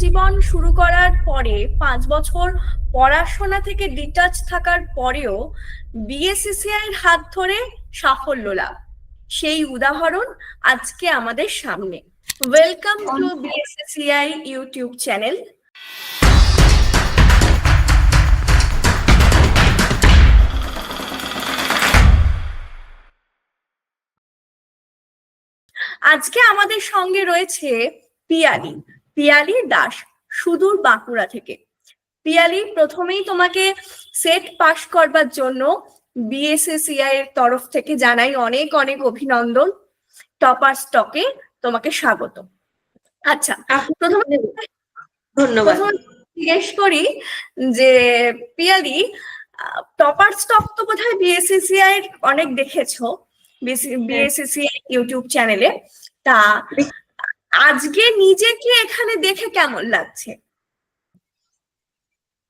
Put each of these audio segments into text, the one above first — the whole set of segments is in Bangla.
জীবন শুরু করার পরে পাঁচ বছর পড়াশোনা থেকে ডিটাচ থাকার পরেও বিএসসিসিআই এর হাত ধরে সাফল্য লাভ। সেই উদাহরণ আজকে আমাদের সামনে। Welcome to BSCCI YouTube channel আজকে আমাদের সঙ্গে রয়েছে পিয়ালি। পিয়ালি দাস সুদূর বাঁকুড়া থেকে। পিয়ালি প্রথমেই তোমাকে সেট পাশ করবার জন্য বিএসএসিআই এর তরফ থেকে জানাই অনেক অনেক অভিনন্দন। টপার স্টকে তোমাকে স্বাগত। আচ্ছা প্রথমে ধন্যবাদ। জিজ্ঞেস করি যে পিয়ালি টপার স্টক তো বোধহয় বিএসসিসিআই এর অনেক দেখেছ বিএসসিসিআই ইউটিউব চ্যানেলে। তা আজকে নিজেকে এখানে দেখে কেমন লাগছে?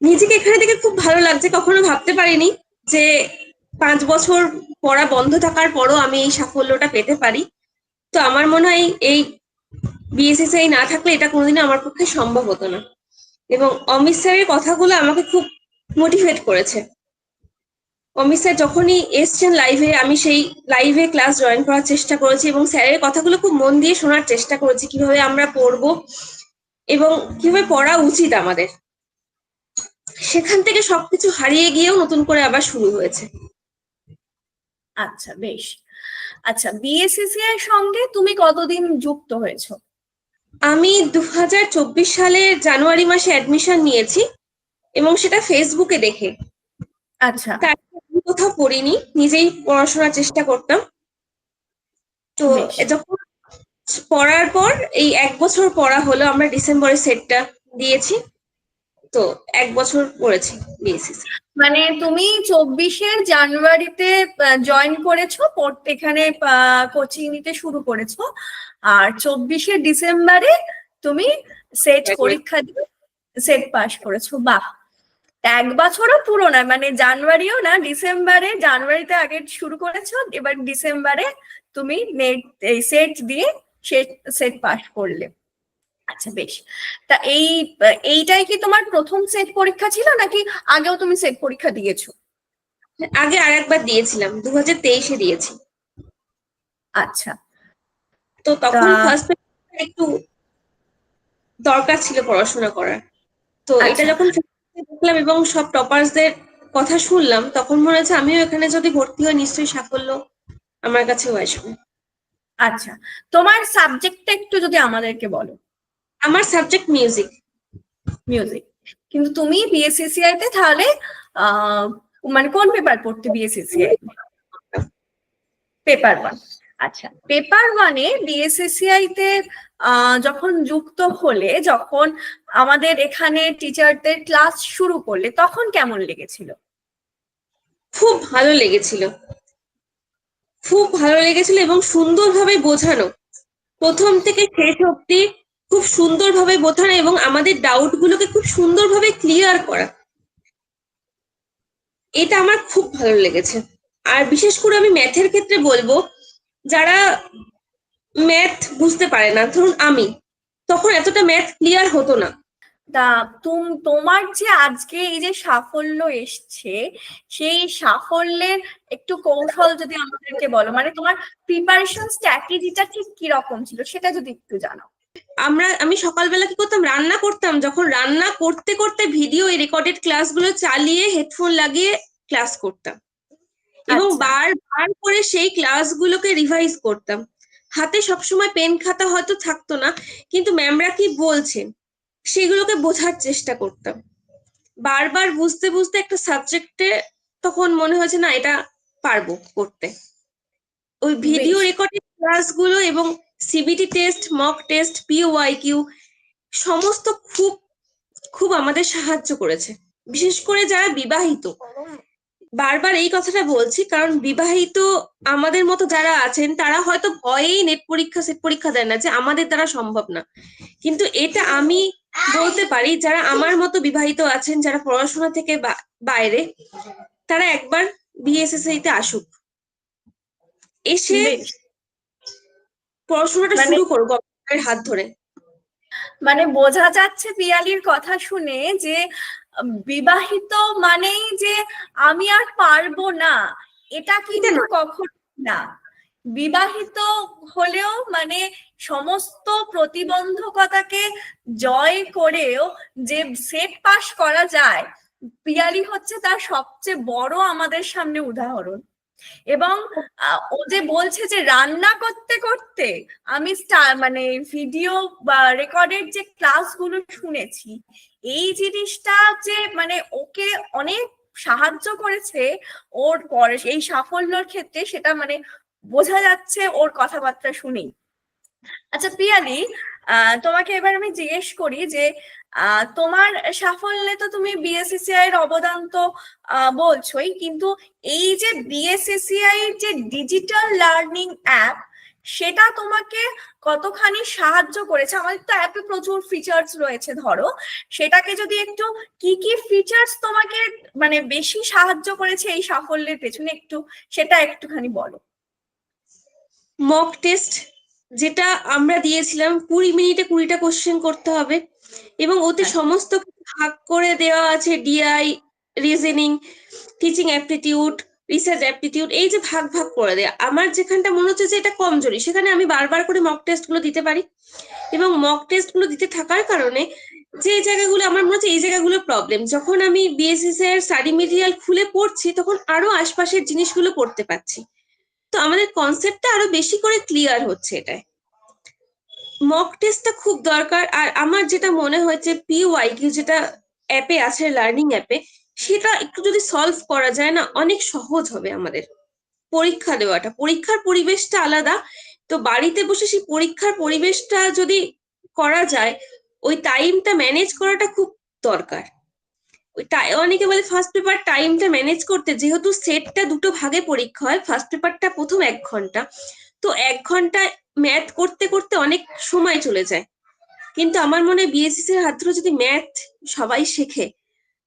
নিজেকে এখানে দেখে খুব ভালো লাগছে। কখনো ভাবতে পারিনি যে পাঁচ বছর পড়া বন্ধ থাকার পরও আমি এই সাফল্যটা পেতে পারি। তো আমার মনে হয় এই বিএসএসআই না থাকলে এটা কোনোদিনও আমার পক্ষে সম্ভব হতো না। এবং অমিত স্যারের কথাগুলো আমাকে খুব মোটিভেট করেছে। অমিত স্যার যখনই এসছেন লাইভে আমি সেই লাইভে ক্লাস জয়েন করার চেষ্টা করেছি এবং স্যারের কথাগুলো খুব মন দিয়ে শোনার চেষ্টা করেছি কীভাবে আমরা পড়ব এবং কীভাবে পড়া উচিত আমাদের। সেখান থেকে সবকিছু হারিয়ে গিয়েও নতুন করে আবার শুরু হয়েছে। আচ্ছা বেশ। আচ্ছা বিএসসিসিআই এর সঙ্গে তুমি কতদিন যুক্ত হয়েছো? আমি দু হাজার চব্বিশ সালের জানুয়ারি মাসে অ্যাডমিশন নিয়েছি এবং সেটা ফেসবুকে দেখে। আচ্ছা। তার কোথাও পড়িনি নিজেই পড়াশোনার চেষ্টা করতাম। তো যখন পড়ার পর এই এক বছর পড়া হলো আমরা ডিসেম্বরে সেটটা দিয়েছি। তো এক বছর পড়েছি বিএসসি মানে তুমি চব্বিশের জানুয়ারিতে জয়েন করেছ পড়তে এখানে কোচিং নিতে শুরু করেছ। আর চব্বিশে ডিসেম্বরে তুমি সেট পরীক্ষা দিয়ে সেট পাস করেছ। বাহ! এক বছরও পুরো না মানে জানুয়ারিও না ডিসেম্বরে জানুয়ারিতে আগে শুরু করেছ এবার ডিসেম্বরে তুমি নেট এই সেট দিয়ে সেট সেট পাস করলে। আচ্ছা বেশ। তা এই এইটাই কি তোমার প্রথম সেট পরীক্ষা ছিল নাকি আগেও তুমি সেট পরীক্ষা দিয়েছ? আগে আর একবার দিয়েছিলাম দু হাজার তেইশে দিয়েছি। আচ্ছা। তো তখন ফার্স্ট একটু দরকার ছিল পড়াশোনা করার। তো এটা আচ্ছা। যখন দেখলাম এবং সব টপার্সদের কথা শুনলাম তখন মনে হচ্ছে আমিও এখানে যদি ভর্তি হই নিশ্চয়ই সাফল্য আমার কাছেও আসবে। আচ্ছা তোমার সাবজেক্টটা একটু যদি আমাদেরকে বলো। আমার সাবজেক্ট মিউজিক মিউজিক কিন্তু তুমি বিএসসিসিআই তে তাহলে আহ, মানে কোন পেপার পড়তে বিএসসিসিআই পেপার ওয়ান আচ্ছা পেপার ওয়ানে বিএসসিসিআই তে যখন যুক্ত হলে, যখন আমাদের এখানে টিচারদের ক্লাস শুরু করলে, তখন কেমন লেগেছিল? খুব ভালো লেগেছিল। খুব ভালো লেগেছিল এবং সুন্দরভাবে বোঝানো। প্রথম থেকে শেষ অব্দি খুব সুন্দরভাবে বোঝানো এবং আমাদের ডাউট গুলোকে খুব সুন্দরভাবে ক্লিয়ার করা। এটা আমার খুব ভালো লেগেছে। আর বিশেষ করে আমি ম্যাথের ক্ষেত্রে বলব যারা ম্যাথ বুঝতে পারে না ধরুন আমি তখন এতটা ম্যাথ ক্লিয়ার হতো না। তা তুম তোমার যে আজকে এই যে সাফল্য এসছে সেই সাফল্যের একটু কৌশল যদি আমাদেরকে বলো মানে তোমার প্রিপারেশন স্ট্র্যাটেজিটা ঠিক কি রকম ছিল সেটা যদি একটু জানাও। আমরা আমি সকালবেলা কি করতাম? রান্না করতাম। যখন রান্না করতে করতে ভিডিও এই রেকর্ডেড ক্লাসগুলো চালিয়ে হেডফোন লাগিয়ে ক্লাস করতাম। এবং আচ্ছা। বারবার করে সেই ক্লাসগুলোকে রিভাইজ করতাম। হাতে সবসময় পেন খাতা হয়তো থাকতো না কিন্তু ম্যামরা কি বলছেন সেগুলোকে বোঝার চেষ্টা করতাম। বারবার বুঝতে বুঝতে একটা সাবজেক্টে তখন মনে হয়েছে না এটা পারব করতে। ওই ভিডিও রেকর্ডিং ক্লাসগুলো এবং CBT test mock test PYQ সমস্ত খুব খুব আমাদের সাহায্য করেছে। বিশেষ করে যারা বিবাহিত বারবার এই কথাটা বলছি কারণ বিবাহিত আমাদের মতো যারা আছেন তারা হয়তো ভয়েই নেট পরীক্ষা সেট পরীক্ষা দেয় না যে আমাদের দ্বারা সম্ভব না। কিন্তু এটা আমি বলতে পারি যারা আমার মতো বিবাহিত আছেন যারা পড়াশোনা থেকে বাইরে তারা একবার বিএসএসআই তে আসুক। এসে পড়াশোনাটা মানে- শুরু করো গবেষকের হাত ধরে। মানে বোঝা যাচ্ছে পিয়ালির কথা শুনে যে বিবাহিত মানেই যে আমি আর পারব না এটা কিন্তু কখনো না। বিবাহিত হলেও মানে সমস্ত প্রতিবন্ধকতাকে জয় করেও যে সেট পাস করা যায় পিয়ালি হচ্ছে তার সবচেয়ে বড় আমাদের সামনে উদাহরণ। এবং ও যে বলছে যে রান্না করতে করতে আমি মানে ভিডিও বা রেকর্ডের যে ক্লাসগুলো শুনেছি, এই জিনিসটা যে মানে ওকে অনেক সাহায্য করেছে ওর পরে- এই সাফল্যর ক্ষেত্রে সেটা মানে বোঝা যাচ্ছে ওর কথাবার্তা শুনেই। আচ্ছা পিয়ালি তোমাকে এবার আমি জিজ্ঞেস করি যে তোমার সাফল্যে তো তুমি বিএসসিসিআই এর অবদান তো বলছোই, কিন্তু এই যে বিএসসিসিআই যে ডিজিটাল লার্নিং অ্যাপ সেটা তোমাকে কতখানি সাহায্য করেছে? আমাদের তো অ্যাপে প্রচুর ফিচার্স রয়েছে, ধরো। সেটাকে যদি একটু, কি কি ফিচার্স তোমাকে মানে বেশি সাহায্য করেছে এই সাফল্যের পেছনে একটু, সেটা একটুখানি বলো। মক টেস্ট যেটা আমরা দিয়েছিলাম কুড়ি মিনিটে কুড়িটা কোশ্চেন করতে হবে এবং ওতে হ্যাঁ। সমস্ত কিছু ভাগ করে দেওয়া আছে DI reasoning teaching aptitude research aptitude এই যে ভাগ ভাগ করে দেয়া। আমার যেখানটা মনে হচ্ছে যে এটা কমজোরি সেখানে আমি বারবার করে মক টেস্টগুলো দিতে পারি এবং মক টেস্টগুলো দিতে থাকার কারণে যে জায়গাগুলো আমার মনে হচ্ছে এই জায়গাগুলো প্রবলেম যখন আমি বিএসএস এর স্টাডি মেটেরিয়াল খুলে পড়ছি তখন আরও আশপাশের জিনিসগুলো পড়তে পারছি। তো আমাদের কনসেপ্টটা আরও বেশি করে ক্লিয়ার হচ্ছে এটায়। মক টেস্টটা খুব দরকার, আর আমার যেটা মনে হয়েছে পিওয়াই কিউ যেটা অ্যাপে আছে লার্নিং অ্যাপে সেটা একটু যদি সলভ করা যায় না, অনেক সহজ হবে আমাদের পরীক্ষা দেওয়াটা। পরীক্ষার পরিবেশটা আলাদা, তো বাড়িতে বসে সেই পরীক্ষার পরিবেশটা যদি করা যায়, ওই টাইমটা ম্যানেজ করাটা খুব দরকার। অনেকে বলে ফার্স্ট পেপার টাইমটা ম্যানেজ করতে, যেহেতু সেটটা দুটো ভাগে পরীক্ষা হয় ফার্স্ট পেপারটা প্রথম এক ঘণ্টা। তো এক ঘণ্টা ম্যাথ করতে করতে অনেক সময় চলে যায়। কিন্তু আমার মনে হয় বিএসসি এর হাত ধরে যদি ম্যাথ সবাই শেখে,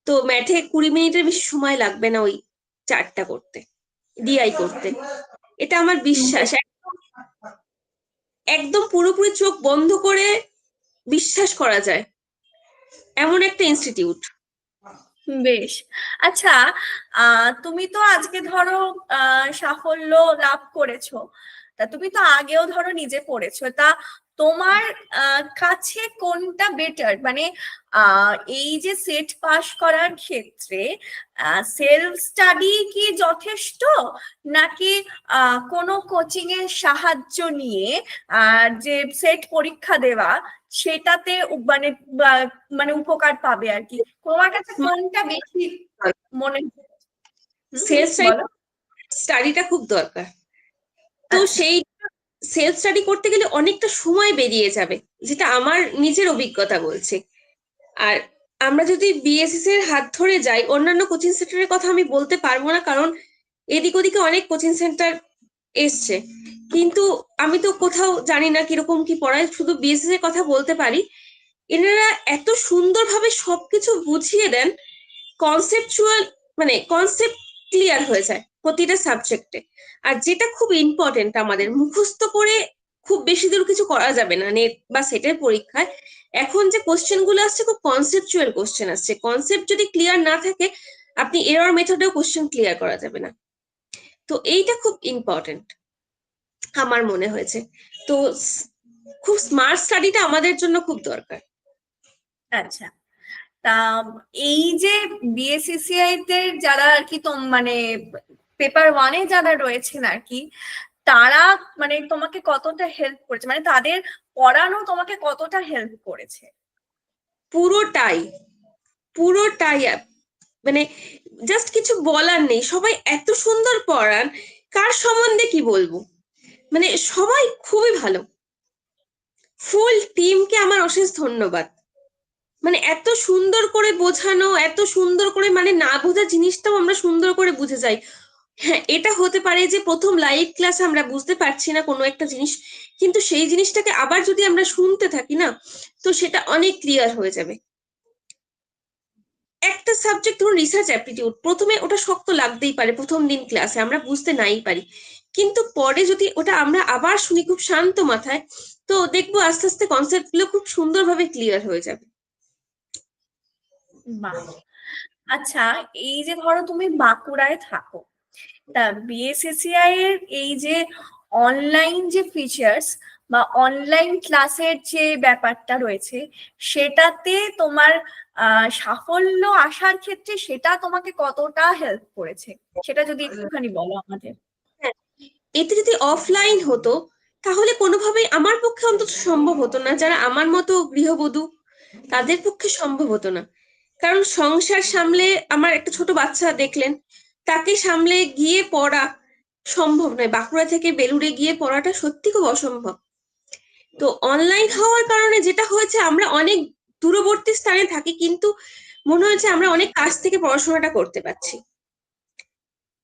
তো ম্যাথে কুড়ি মিনিটের বেশি সময় লাগবে না ওই চারটা করতে ডিআই করতে। এটা আমার বিশ্বাস। একদম পুরোপুরি চোখ বন্ধ করে বিশ্বাস করা যায়। এমন একটা ইনস্টিটিউট বেশ। আচ্ছা আহ তুমি তো আজকে ধরো আহ সাফল্য লাভ করেছ। তা তুমি তো আগেও ধরো নিজে পড়েছো তা তোমার কাছে কোনটা বেটার মানে এই যে সেট পাস করার ক্ষেত্রে সেলফ স্টাডি কি যথেষ্ট? নাকি কোনো কোচিং এর সাহায্য নিয়ে যে সেট পরীক্ষা দেওয়া সেটাতে মানে মানে উপকার পাবে আর কি? তোমার কাছে কোনটা বেশি মনে Self স্টাডিটা খুব দরকার। তো আচ্ছা। সেই সেলফ স্টাডি করতে গেলে অনেকটা সময় বেরিয়ে যাবে যেটা আমার নিজের অভিজ্ঞতা বলছে। আর আমরা যদি বিএসএস এর হাত ধরে যাই অন্যান্য কোচিং সেন্টারের কথা আমি বলতে পারব না কারণ এদিক ওদিকে অনেক কোচিং সেন্টার এসছে। কিন্তু আমি তো কোথাও জানি না কীরকম কি পড়ায় শুধু বিএসএস এর কথা বলতে পারি। এনারা এত সুন্দরভাবে সবকিছু বুঝিয়ে দেন কনসেপচুয়াল মানে কনসেপ্ট ক্লিয়ার হয়ে যায়। প্রতিটা সাবজেক্টে আর যেটা খুব ইম্পর্টেন্ট আমাদের, মুখস্থ করে খুব বেশি দূর কিছু করা যাবে না নেট বা সেটের পরীক্ষায়। এখন যে কোশ্চেনগুলো আসছে, খুব কনসেপচুয়াল কোশ্চেন আসছে। কনসেপ্ট যদি ক্লিয়ার না থাকে, আপনি এরর মেথডেও কোশ্চেন ক্লিয়ার করা যাবে না। তো এইটা খুব ইম্পর্টেন্ট আমার মনে হয়েছে। তো খুব স্মার্ট স্টাডিটা আমাদের জন্য খুব দরকার। আচ্ছা। তা, এই যে বিএসসিসিআই তে যারা আর কি মানে পেপার ওয়ানে যারা রয়েছেন আর কি তারা মানে তোমাকে কতটা হেল্প করেছে? মানে তাদের পড়ানো তোমাকে কতটা হেল্প করেছে? পুরোটাই পুরোটাই মানে জাস্ট কিছু বলার নেই। সবাই এত সুন্দর পড়ান, কার সম্বন্ধে কি বলব? মানে সবাই খুবই ভালো। ফুল টিমকে আমার অশেষ ধন্যবাদ। মানে এত সুন্দর করে বোঝানো, এত সুন্দর করে মানে না বোঝা জিনিসটাও আমরা সুন্দর করে বুঝে যাই। হ্যাঁ এটা হতে পারে যে প্রথম লাইভ ক্লাস আমরা বুঝতে পারছি না কোনো একটা জিনিস, কিন্তু সেই জিনিসটাকে আবার যদি আমরা শুনতে থাকি না, তো সেটা অনেক ক্লিয়ার হয়ে যাবে। একটা সাবজেক্ট ধরুন রিসার্চ অ্যাপটিটিউড প্রথমে ওটা শক্ত লাগতেই পারে, প্রথম দিন ক্লাসে আমরা বুঝতে নাই পারি। কিন্তু পরে যদি ওটা আমরা আবার শুনি খুব শান্ত মাথায়, তো দেখব আস্তে আস্তে কনসেপ্টগুলো খুব সুন্দরভাবে ক্লিয়ার হয়ে যাবে। আচ্ছা এই যে ধরো তুমি বাঁকুড়ায় থাকো তা বিএসএসিআই এর এই যে অনলাইন যে ফিচার্স বা অনলাইন ক্লাসের যে ব্যাপারটা রয়েছে, সেটাতে তোমার সাফল্য আসার ক্ষেত্রে সেটা তোমাকে কতটা হেল্প করেছে? সেটা যদি একটুখানি বলো আমাদের। এতে যদি অফলাইন হতো, তাহলে কোনোভাবেই আমার পক্ষে অন্তত সম্ভব হতো না। যারা আমার মতো গৃহবধূ, তাদের পক্ষে সম্ভব হতো না। কারণ সংসার সামলে আমার একটা ছোট বাচ্চা দেখলেন তাকে সামলে গিয়ে পড়া সম্ভব নয়। বাঁকুড়া থেকে বেলুড়ে গিয়ে পড়াটা সত্যি খুব অসম্ভব। তো অনলাইন হওয়ার কারণে যেটা হয়েছে, আমরা অনেক দূরবর্তী স্থানে থাকি, কিন্তু মনে হয়েছে আমরা অনেক কাছ থেকে পড়াশোনাটা করতে পারছি।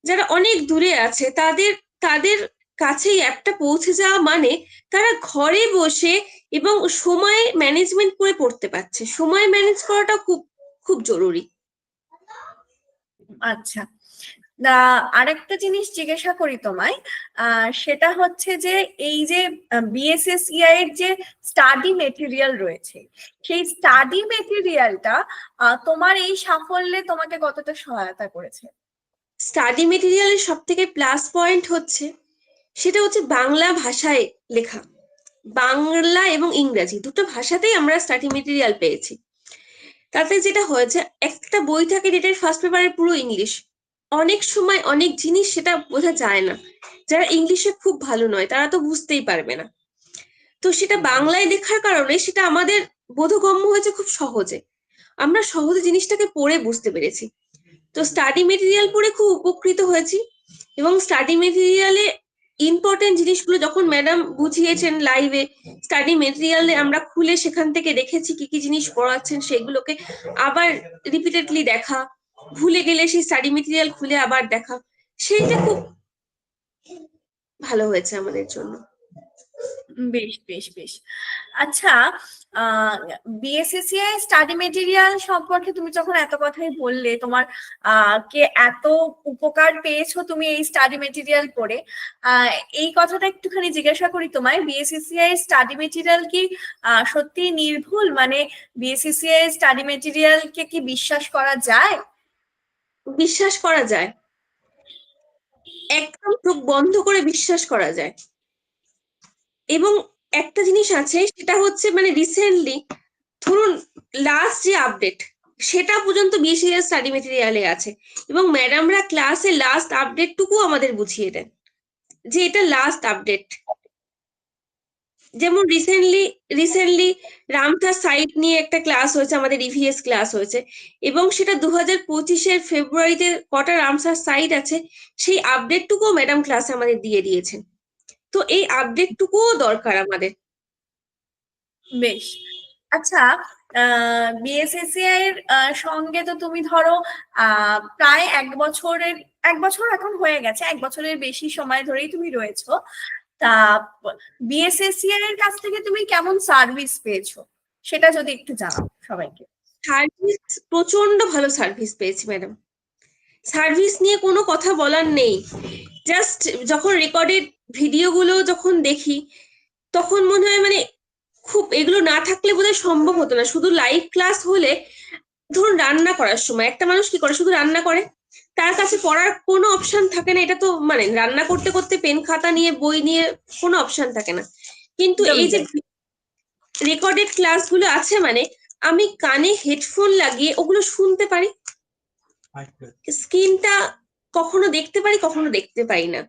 যারা অনেক দূরে আছে, তাদের তাদের কাছে অ্যাপটা পৌঁছে যাওয়া মানে তারা ঘরে বসে এবং সময় ম্যানেজমেন্ট করে পড়তে পারছে। সময় ম্যানেজ করাটা খুব খুব জরুরি। আচ্ছা। আরেকটা জিনিস জিজ্ঞাসা করি তোমায়। সেটা হচ্ছে যে এই যে বিএসএসইআই এর যে স্টাডি মেটেরিয়াল রয়েছে, সেই স্টাডি মেটেরিয়ালটা তোমার এই সাফল্যে তোমাকে কতটা সহায়তা করেছে? স্টাডি মেটেরিয়ালের সব থেকে প্লাস পয়েন্ট হচ্ছে, সেটা হচ্ছে বাংলা ভাষায় লেখা। বাংলা এবং ইংরাজি দুটো ভাষাতেই আমরা স্টাডি মেটেরিয়াল পেয়েছি। তাতে যেটা হয়েছে, একটা বই থাকে যেটার ফার্স্ট পেপারের পুরো ইংলিশ অনেক সময় অনেক জিনিস সেটা বোঝা যায় না। যারা ইংলিশে খুব ভালো নয় তারা তো বুঝতেই পারবে না। তো সেটা বাংলায় লেখার কারণে সেটা আমাদের বোধগম্য হয়েছে খুব সহজে। আমরা সহজে জিনিসটাকে পড়ে বুঝতে পেরেছি। তো স্টাডি মেটেরিয়াল পড়ে খুব উপকৃত হয়েছি এবং স্টাডি মেটেরিয়ালে ইম্পর্টেন্ট জিনিসগুলো যখন ম্যাডাম বুঝিয়েছেন লাইভে স্টাডি মেটেরিয়ালে আমরা খুলে সেখান থেকে দেখেছি কি কি জিনিস পড়াচ্ছেন সেগুলোকে আবার রিপিটেডলি দেখা। ভুলে গেলে সেই স্টাডি মেটেরিয়াল খুলে আবার দেখা। সেইটা খুব ভালো হয়েছে আমাদের জন্য। বেশ বেশ বেশ। আচ্ছা বিএসএসিআই স্টাডি মেটেরিয়াল সম্পর্কে তুমি যখন এত কথাই বললে তোমার কে এত উপকার পেয়েছ তুমি এই স্টাডি মেটেরিয়াল আহ, এই কথাটা একটুখানি জিজ্ঞাসা করি তোমায়। বিএসএসিআই স্টাডি মেটেরিয়াল কি সত্যি নির্ভুল? মানে বিএসএসিআই স্টাডি মেটেরিয়ালকে কি বিশ্বাস করা যায়? বিশ্বাস করা যায়। একদম চোখ বন্ধ করে বিশ্বাস করা যায়। এবং একটা জিনিস আছে, সেটা হচ্ছে মানে রিসেন্টলি ধরুন লাস্ট যে আপডেট সেটা পর্যন্ত বিএসসিএস স্টাডি মেটেরিয়ালে আছে। এবং ম্যাডামরা ক্লাসে লাস্ট আপডেটটুকু আমাদের বুঝিয়ে দেন। যে এটা লাস্ট আপডেট যেমন রিসেন্টলি রিসেন্টলি রামথার সাইট নিয়ে একটা ক্লাস হয়েছে, আমাদের ইভিএস ক্লাস হয়েছে। এবং সেটা দু হাজার পঁচিশের ফেব্রুয়ারিতে কটা রামসার সাইট আছে, সেই আপডেটটুকুও ম্যাডাম ক্লাসে আমাদের দিয়ে দিয়েছেন। তো এই আপডেটটুকুও দরকার আমাদের। বেশ। আচ্ছা বিএসএসিআই এর সঙ্গে তো তুমি ধরো প্রায় এক বছরের, এক বছর এখন হয়ে গেছে, এক বছরের বেশি সময় ধরেই তুমি রয়েছো। তা বিএসএসিআই এর কাছ থেকে তুমি কেমন সার্ভিস পেয়েছ? সেটা যদি একটু জানাও সবাইকে। সার্ভিস প্রচণ্ড ভালো সার্ভিস পেয়েছি ম্যাডাম সার্ভিস নিয়ে কোনো কথা বলার নেই। জাস্ট যখন রেকর্ডেড ভিডিওগুলো যখন দেখি, তখন মনে হয় মানে খুব এগুলো না থাকলে বোধহয় সম্ভব হতো না। শুধু লাইভ ক্লাস হলে, ধরুন রান্না করার সময়, একটা মানুষ কি করে? শুধু রান্না করে? তার কাছে পড়ার কোনো অপশন থাকে না। এটা তো মানে রান্না করতে করতে পেন খাতা নিয়ে বই নিয়ে কোনো অপশন থাকে না। কিন্তু এই যে রেকর্ডেড ক্লাসগুলো আছে মানে আমি কানে হেডফোন লাগিয়ে ওগুলো শুনতে পারি। স্ক্রিনটা কখনো দেখতে পারি কখনো দেখতে পারি না।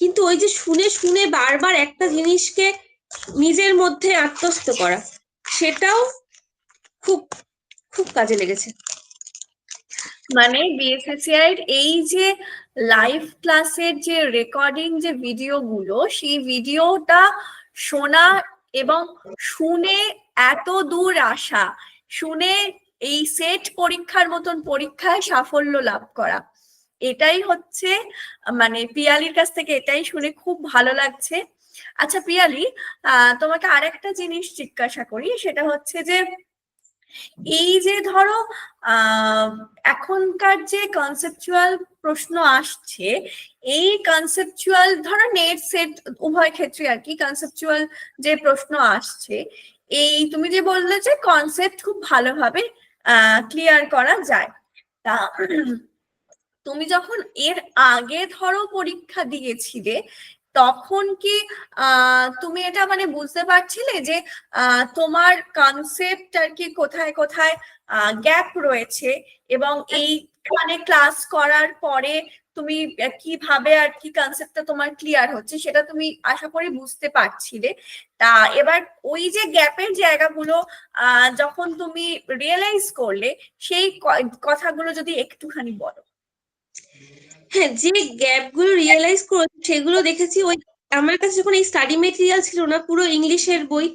কিন্তু ওই যে শুনে শুনে বারবার একটা জিনিসকে নিজের মধ্যে আত্মস্থ করা সেটাও খুব খুব কাজে লেগেছে। মানে বিএসএসিআই এর এই যে লাইভ ক্লাসের যে রেকর্ডিং যে ভিডিও গুলো সেই ভিডিওটা শোনা এবং শুনে এত দূর আসা, শুনে এই সেট পরীক্ষার মতন পরীক্ষায় সাফল্য লাভ করা, এটাই হচ্ছে মানে পিয়ালির কাছ থেকে এটাই শুনে খুব ভালো লাগছে। আচ্ছা পিয়ালি তোমাকে আরেকটা জিনিস জিজ্ঞাসা করি, সেটা হচ্ছে যে এই যে ধরো এখনকার যে কনসেপচুয়াল প্রশ্ন আসছে, এই কনসেপচুয়াল ধরো নেট সেট উভয় ক্ষেত্রে আর কি কনসেপচুয়াল যে প্রশ্ন আসছে, এই তুমি যে বললে যে কনসেপ্ট খুব ভালোভাবে ক্লিয়ার করা যায়। তা তুমি যখন এর আগে ধরো পরীক্ষা দিয়েছিলে তখন কি তুমি এটা মানে বুঝতে পারছিলে যে তোমার কনসেপ্ট আর কি কোথায় কোথায় গ্যাপ রয়েছে এবং এইখানে ক্লাস করার পরে তুমি কীভাবে আর কি কনসেপ্টটা তোমার ক্লিয়ার হচ্ছে সেটা তুমি আশা করি বুঝতে পারছিলে। তা এবার ওই যে গ্যাপের জায়গাগুলো যখন তুমি রিয়েলাইজ করলে, সেই কথাগুলো যদি একটুখানি বলো। হ্যাঁ যে গ্যাপগুলো রিয়েলাইজ করেছি সেগুলো দেখেছি। ওই আমার কাছে যখন এই স্টাডি মেটেরিয়াল ছিল না, পুরো ইংলিশের বই,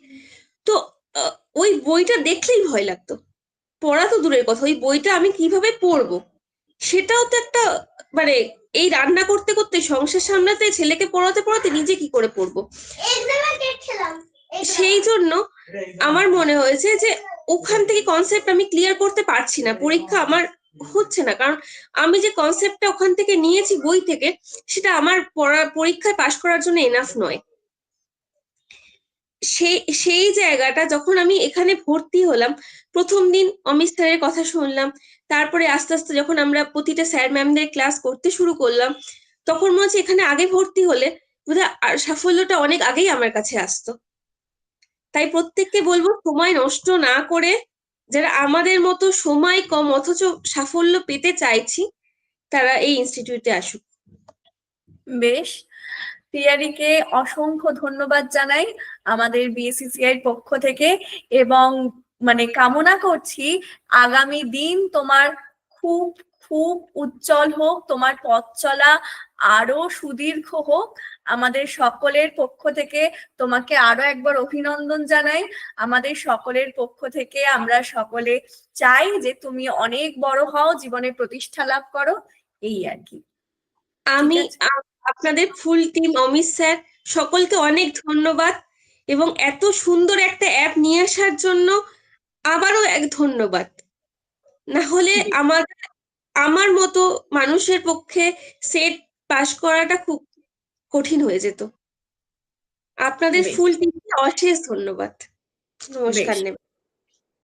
তো ওই বইটা দেখলেই ভয় লাগতো। পড়া তো দূরের কথা, ওই বইটা আমি কীভাবে পড়ব? সেটাও তো একটা মানে এই রান্না করতে করতে, সংসার সামলাতে, ছেলেকে পড়াতে পড়াতে নিজে কি করে পড়ব? সেই জন্য আমার মনে হয়েছে যে ওখান থেকে কনসেপ্ট আমি ক্লিয়ার করতে পারছি না। পরীক্ষা আমার হচ্ছে না। কারণ আমি যে কনসেপ্টটা ওখান থেকে নিয়েছি বই থেকে, সেটা আমার পড়া, পরীক্ষায় পাশ করার জন্য এনাফ নয়। সেই জায়গাটা যখন আমি এখানে ভর্তি হলাম, প্রথম দিন অমিত স্যারের কথা শুনলাম, তারপরে আস্তে আস্তে যখন আমরা প্রতিটা স্যার ম্যামদের ক্লাস করতে শুরু করলাম, তখন মনে হচ্ছে এখানে আগে ভর্তি হলে বোধহয় সাফল্যটা অনেক আগেই আমার কাছে আসতো। তাই প্রত্যেককে বলব, সময় নষ্ট না করে যারা আমাদের মতো সময় কম অথচ সাফল্য পেতে চাইছি, তারা এই ইনস্টিটিউটে আসুক। বেশ। প্রিয়ারিকে অসংখ্য ধন্যবাদ জানাই আমাদের বিএসসিসিআই এর পক্ষ থেকে এবং মানে কামনা করছি আগামী দিন তোমার খুব খুব উজ্জ্বল হোক, তোমার পথ চলা আরও সুদীর্ঘ হোক আমাদের সকলের পক্ষ থেকে তোমাকে আরও একবার অভিনন্দন জানাই। আমাদের সকলের পক্ষ থেকে আমরা সকলে চাই যে তুমি অনেক বড় হও জীবনে প্রতিষ্ঠা লাভ করো এই আর কি। আমি আপনাদের ফুল টিম অমিত স্যার সকলকে অনেক ধন্যবাদ এবং এত সুন্দর একটা অ্যাপ নিয়ে আসার জন্য আবারও এক ধন্যবাদ। না হলে জি। আমাদের আমার মতো মানুষের পক্ষে সেট পাস করাটা খুব কঠিন হয়ে যেত। আপনাদের ফুল টিমকে অশেষ ধন্যবাদ। নমস্কার। নেবে।